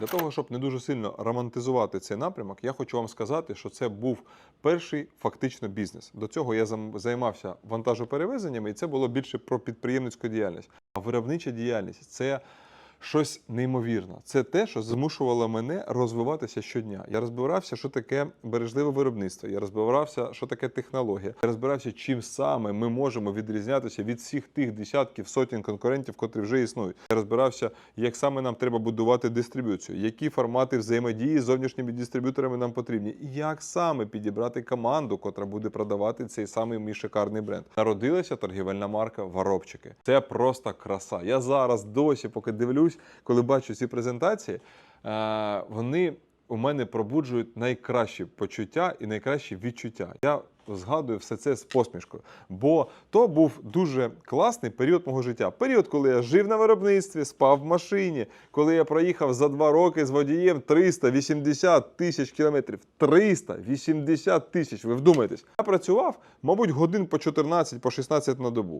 Для того, щоб не дуже сильно романтизувати цей напрямок, я хочу вам сказати, що це був перший фактично бізнес. До цього я займався вантажоперевезеннями, і це було більше про підприємницьку діяльність. А виробнича діяльність це щось неймовірне. Це те, що змушувало мене розвиватися щодня. Я розбирався, що таке бережливе виробництво. Я розбирався, що таке технологія. Я розбирався, чим саме ми можемо відрізнятися від всіх тих десятків сотень конкурентів, котрі вже існують. Я розбирався, як саме нам треба будувати дистриб'юцію, які формати взаємодії з зовнішніми дистриб'юторами нам потрібні, і як саме підібрати команду, котра буде продавати цей самий мій шикарний бренд. Народилася торгівельна марка Воробчики. Це просто краса. Я зараз досі, поки дивлюсь, коли бачу ці презентації, е, вони у мене пробуджують найкращі почуття і найкращі відчуття. Я згадую все це з посмішкою. Бо то був дуже класний період мого життя. Період, коли я жив на виробництві, спав в машині, коли я проїхав за два роки з водієм 380 тисяч кілометрів. 380 тисяч. Ви вдумайтесь. Я працював, мабуть, годин по 14, по 16 на добу.